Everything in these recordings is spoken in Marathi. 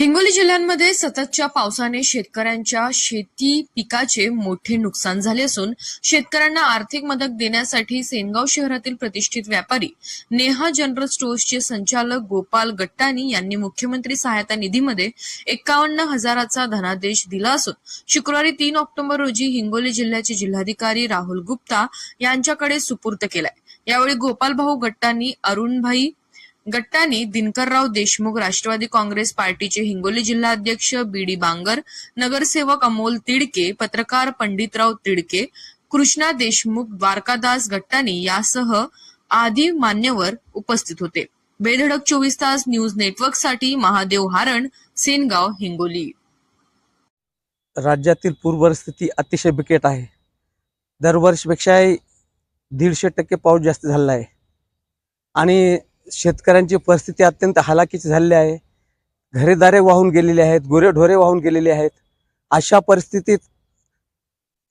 हिंगोली जिल्ह्यांमध्ये सततच्या पावसाने शेतकऱ्यांच्या शेती पिकाचे मोठे नुकसान झाले असून शेतकऱ्यांना आर्थिक मदत देण्यासाठी सेनगाव शहरातील प्रतिष्ठित व्यापारी नेहा जनरल स्टोअर्सचे संचालक गोपाल गट्टानी यांनी मुख्यमंत्री सहायता निधीमध्ये एक्कावन्न हजाराचा धनादेश दिला असून शुक्रवारी तीन ऑक्टोबर रोजी हिंगोली जिल्ह्याचे जिल्हाधिकारी राहुल गुप्ता यांच्याकडे सुपूर्द केलाय. यावेळी गोपाल भाऊ गट्टानी अरुणभाई गट्टानी दिनकरराव देशमुख राष्ट्रवादी काँग्रेस पार्टीचे हिंगोली जिल्हाध्यक्ष बी डी बांगर नगरसेवक अमोल तिडके पत्रकार पंडितराव तिडके कृष्णा देशमुख द्वारकादास गट्टानी यासह आदी मान्यवर उपस्थित होते. बेधडक चोवीस तास न्यूज नेटवर्कसाठी महादेव हारण सेनगाव हिंगोली. राज्यातील पूर्वस्थिती अतिशय बिकट आहे. दरवर्षीपेक्षाही दीडशे टक्के पाऊस जास्त झालेला आहे. आणि शेतकऱ्यांची परिस्थिती अत्यंत हालाकीची झालेली आहे. घरेदारे वाहून गेलेले आहेत गुरेढोरे वाहून गेलेले आहेत. अशा परिस्थितीत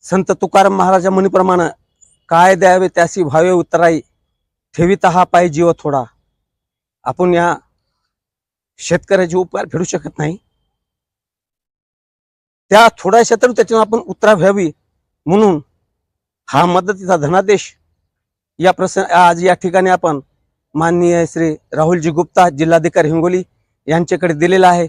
संत तुकाराम महाराजा म्हणीप्रमाणे काय द्यावे त्यासी भावे उतराई ठेविता हा पाय जीव थोडा. आपण या शेतकऱ्याचे उपकार फेडू शकत नाही. त्या थोड्याशा तर त्याच्यावर आपण उतरा व्हावी म्हणून हा मदतीचा धनादेश या प्रसंग आज या ठिकाणी आपण माननीय श्री राहुलजी गुप्ता जिल्हाधिकारी हिंगोली यांच्याकडे दिलेला आहे.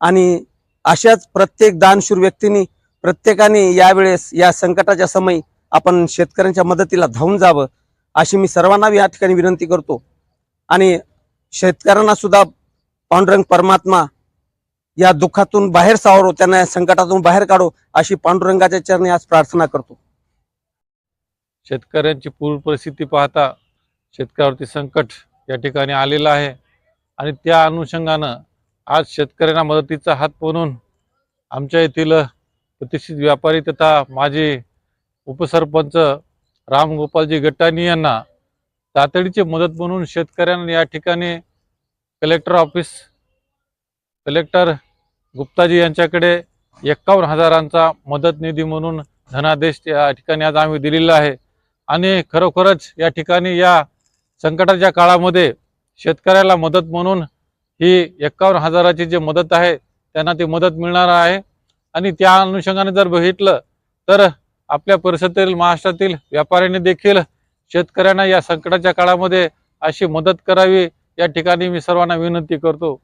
आणि अशाच प्रत्येक दानशूर व्यक्तींनी प्रत्येकाने यावेळेस या संकटाच्या समयी आपण शेतकऱ्यांच्या मदतीला धावून जावं अशी मी सर्वांना या ठिकाणी विनंती करतो. आणि शेतकऱ्यांना सुद्धा पांडुरंग परमात्मा या दुःखातून बाहेर सावरो त्यांना या संकटातून बाहेर काढो अशी पांडुरंगाच्या चरणी आज प्रार्थना करतो. शेतकऱ्यांची पूर परिस्थिती पाहता शेतकऱ्यावरती संकट या ठिकाणी आलेलं आहे. आणि त्या अनुषंगानं आज शेतकऱ्यांना मदतीचा हात बनून आमच्या येथील प्रतिष्ठित व्यापारी तथा माजी उपसरपंच रामगोपालजी गट्टानी यांना तातडीची मदत म्हणून शेतकऱ्यांना या ठिकाणी कलेक्टर ऑफिस कलेक्टर गुप्ताजी यांच्याकडे एक्कावन्न हजारांचा मदत निधी म्हणून धनादेश या ठिकाणी आज आम्ही दिलेला आहे. आणि खरोखरच या ठिकाणी या संकटाच्या काळामध्ये शेतकऱ्याला मदत म्हणून ही एक्कावन्न हजाराची जी मदत आहे त्यांना ती मदत मिळणार आहे. आणि त्या अनुषंगाने जर बघितलं तर आपल्या परिसरातील महाराष्ट्रातील व्यापाऱ्यांनी देखील शेतकऱ्यांना या संकटाच्या काळामध्ये अशी मदत करावी या ठिकाणी मी सर्वांना विनंती करतो.